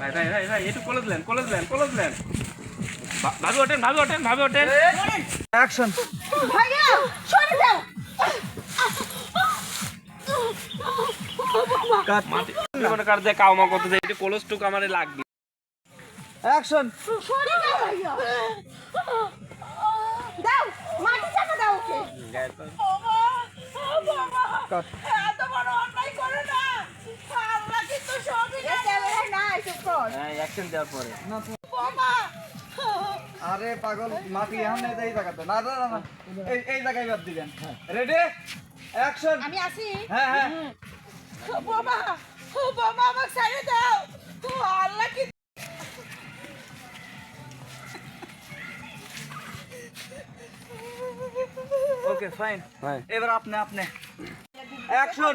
ভাই ভাই ভাই একটু college lane college lane college lane ভাবি ওঠেন ভাবি ওঠেন ভাবি ওঠেন। অ্যাকশন ভাইয়া সরে যাও। কাট। মাটি মনে কর যে কাউ মা করতে যায় একটু কলেজ টুক আমারে লাগবে। অ্যাকশন সরে যাও ভাইয়া দাও মাটি চাপা দাও ওকে। কাট। হ্যাঁ অ্যাকশন দেওয়ার পরে। আরে পাগল মাটি এখন এই জায়গাতে। না না না, না এই এই জায়গায় বাদ দিবেন। রেডি অ্যাকশন আমি আসি। হ্যাঁ হ্যাঁ। বাবা ও বাবা আমাকে ছেড়ে দাও। ও আল্লাহ কি ওকে ফাইন হ্যাঁ এবার আপনি আপনি। অ্যাকশন